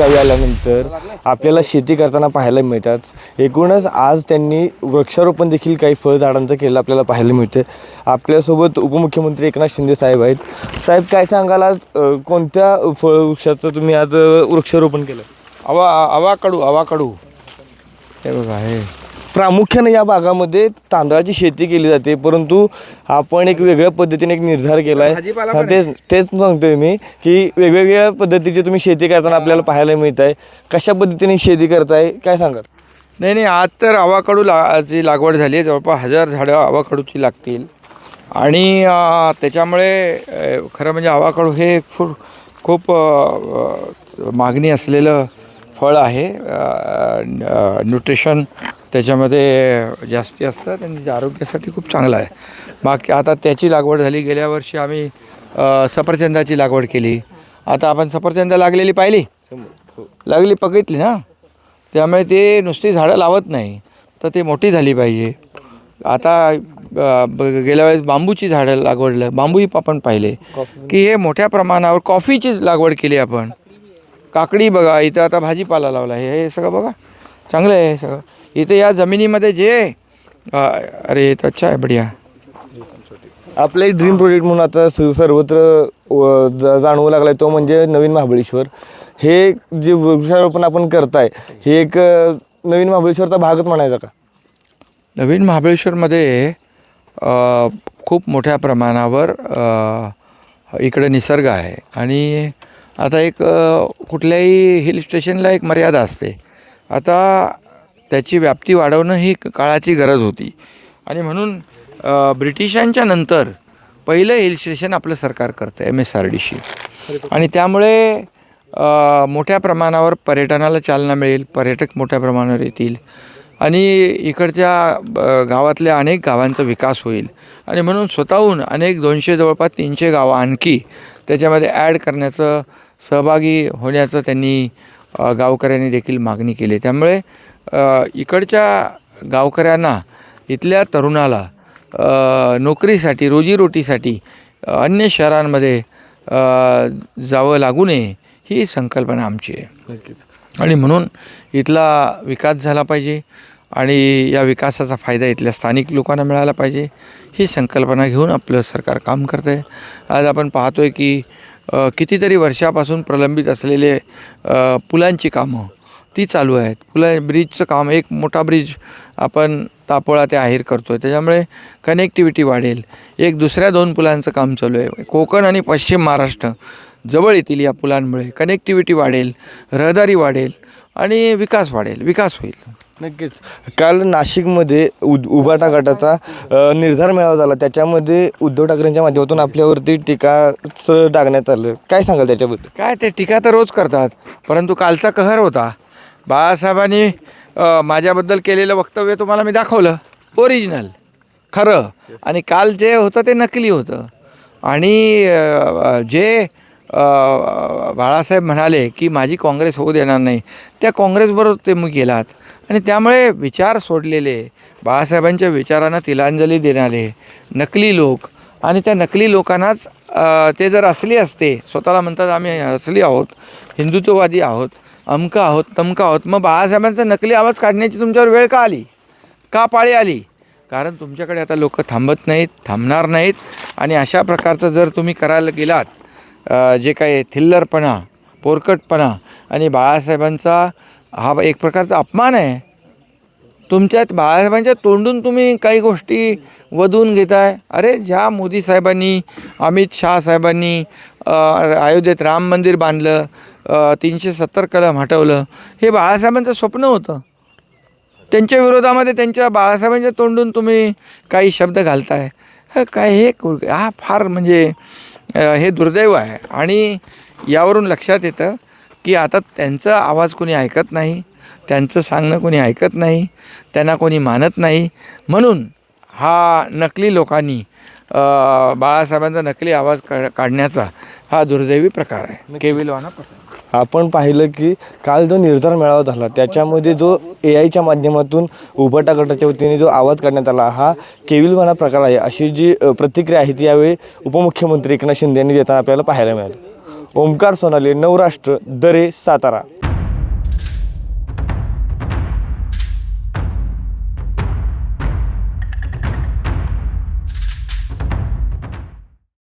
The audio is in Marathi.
गावी आल्यानंतर आपल्याला शेती करताना पाहायला मिळतात. एकूणच आज त्यांनी वृक्षारोपण देखील काही फळझाडांचं केलं आपल्याला पाहायला मिळते आपल्यासोबत उपमुख्यमंत्री एकनाथ शिंदे साहेब आहेत. साहेब काय सांगाल आज कोणत्या फळवृक्षाचं तुम्ही आज वृक्षारोपण केलं? आवा आवाकडू आवाकडू हे बघा हे. प्रामुख्याने या भागामध्ये तांदळाची शेती केली जाते परंतु आपण एक वेगळ्या पद्धतीने एक निर्धार केला आहे. तेच तेच सांगतोय मी की वेगवेगळ्या पद्धतीची तुम्ही शेती करताना आपल्याला पाहायला मिळत आहे कशा पद्धतीने शेती करताय काय सांगाल? नाही नाही आज तर आवाकडू ला ची लागवड झाली आहे जवळपास हजार झाडं आवाकडूची लागतील. आणि त्याच्यामुळे खरं म्हणजे आवाकडू हे खूप खूप मागणी असलेलं फळ आहे. न्यूट्रिशन त्याच्यामध्ये जास्ती असतं त्यांच्या आरोग्यासाठी खूप चांगलं आहे. बाकी आता त्याची लागवड झाली गेल्या वर्षी आम्ही सफरचंदाची लागवड केली. आता आपण सफरचंद लागलेली पाहिली? लागली बघितली ना? त्यामुळे ते नुसती झाडं लावत नाही तर ते मोठी झाली पाहिजे. आता ब- गेल्या वेळेस बांबूची झाडं लागवडलं बांबूही आपण पाहिले. की हे मोठ्या प्रमाणावर कॉफीची लागवड केली आपण. काकडी बघा इथं आता भाजीपाला लावला आहे हे सगळं बघा. चांगलं आहे हे सगळं. इथे या जमिनीमध्ये जे अरे तर अच्छा आहे बढिया. आपलं एक ड्रीम प्रोजेक्ट म्हणून आता स- सर्वत्र जाणवू लागलाय तो म्हणजे नवीन महाबळेश्वर. हे जे वृक्षारोपण आपण करताय हे एक नवीन महाबळेश्वरचा भागच म्हणायचा का? नवीन महाबळेश्वरमध्ये खूप मोठ्या प्रमाणावर इकडं निसर्ग आहे. आणि आता एक कुठल्याही हिल स्टेशनला एक मर्यादा असते. आता त्याची व्याप्ती वाढवणं ही काळाची गरज होती. आणि म्हणून ब्रिटिशांच्या नंतर पहिलं हिल स्टेशन आपलं सरकार करतं एम एस आर डीशी आणि त्यामुळे मोठ्या प्रमाणावर पर्यटनाला चालना मिळेल पर्यटक मोठ्या प्रमाणावर येतील. आणि इकडच्या ब- गावातल्या अनेक गावांचा विकास होईल. आणि म्हणून स्वतःहून अनेक दोनशे जवळपास तीनशे गावं आणखी त्याच्यामध्ये ॲड करण्याचं सहभागी होण्याचं त्यांनी गावकऱ्यांनी देखील मागणी केली. त्यामुळे इकडच्या गावकऱ्यांना इथल्या तरुणाला नोकरीसाठी रोजीरोटीसाठी अन्य शहरांमध्ये जावं लागू नये ही संकल्पना आमची आहे. आणि म्हणून इथला विकास झाला पाहिजे आणि या विकासाचा फायदा इथल्या स्थानिक लोकांना मिळाला पाहिजे ही संकल्पना घेऊन आपलं सरकार काम करतं आहे आज आपण पाहतो आहे की कितीतरी वर्षापासून प्रलंबित असलेले पुलांची कामं ती चालू आहेत. पुला ब्रिजचं काम एक मोठा ब्रिज आपण तापोळा ते आहेर करतो आहे त्याच्यामुळे कनेक्टिव्हिटी वाढेल. एक दुसऱ्या दोन पुलांचं काम चालू आहे. कोकण आणि पश्चिम महाराष्ट्र जवळ येतील या पुलांमुळे. कनेक्टिव्हिटी वाढेल रहदारी वाढेल आणि विकास वाढेल. विकास होईल. नक्कीच. काल नाशिकमध्ये उद उबाटा गटाचा निर्धार मेळावा झाला. त्याच्यामध्ये उद्धव ठाकरेंच्या माध्यमातून आपल्यावरती टीकाचं टाकण्यात आलं. काय सांगाल त्याच्याबद्दल? काय ते टीका तर रोज करतात परंतु कालचा कहर होता. बाळासाहेबांनी माझ्याबद्दल केलेलं वक्तव्य तुम्हाला मी दाखवलं. ओरिजिनल खरं. आणि काल जे होतं ते नकली होतं. आणि जे बाळासाहेब म्हणाले की माझी काँग्रेस होऊ देणार नाही त्या काँग्रेसबरोबर ते मी गेलात. आणि त्यामुळे विचार सोडलेले बाळासाहेबांच्या विचारांना तिलांजली देणारे नकली लोक. आणि त्या नकली लोकांनाच ते जर असली असते स्वतःला म्हणतात आम्ही असली आहोत हिंदुत्ववादी आहोत अमक आहोत तमका आहोत. मग बाळासाहेबांचा नकली आवाज काढण्याची तुमच्यावर वेळ का आली? का पाळी आली? कारण तुमच्याकडे आता लोक थांबत नाहीत थांबणार नाहीत. आणि अशा प्रकारचं जर तुम्ही करायला गेलात जे काही थिल्लरपणा पोरकटपणा आणि बाळासाहेबांचा हा एक प्रकारचा अपमान आहे तुमच्यात बाळासाहेबांच्या तोंडून तुम्ही काही गोष्टी वधून घेताय? अरे ज्या मोदी साहेबांनी अमित शहा साहेबांनी अयोध्येत राम मंदिर बांधलं तीनशे सत्तर कलम हटवलं. हे बाळासाहेबांचं स्वप्न होतं. त्यांच्या विरोधामध्ये त्यांच्या बाळासाहेबांच्या तोंडून तुम्ही काही शब्द घालताय. काय हे हा फार म्हणजे हे दुर्दैव आहे. आणि यावरून लक्षात येतं की आता त्यांचा आवाज कोणी ऐकत नाही त्यांचं सांगणं कोणी ऐकत नाही त्यांना कोणी मानत नाही. म्हणून हा नकली लोकांनी बाळासाहेबांचा नकली आवाज काढण्याचा हा दुर्दैवी प्रकार आहे. केविलवाना प्रकार. आपण पाहिलं की काल जो निर्धार मेळावा झाला त्याच्यामध्ये जो ए आयच्या माध्यमातून उभाटा गटाच्या वतीने जो आवाज काढण्यात आला हा केविलवाना प्रकार आहे अशी जी प्रतिक्रिया आहे ती यावेळी उपमुख्यमंत्री एकनाथ शिंदे यांनी देताना आपल्याला पाहायला मिळाली. ओमकार सोनाले नवराष्ट्र दरे सातारा.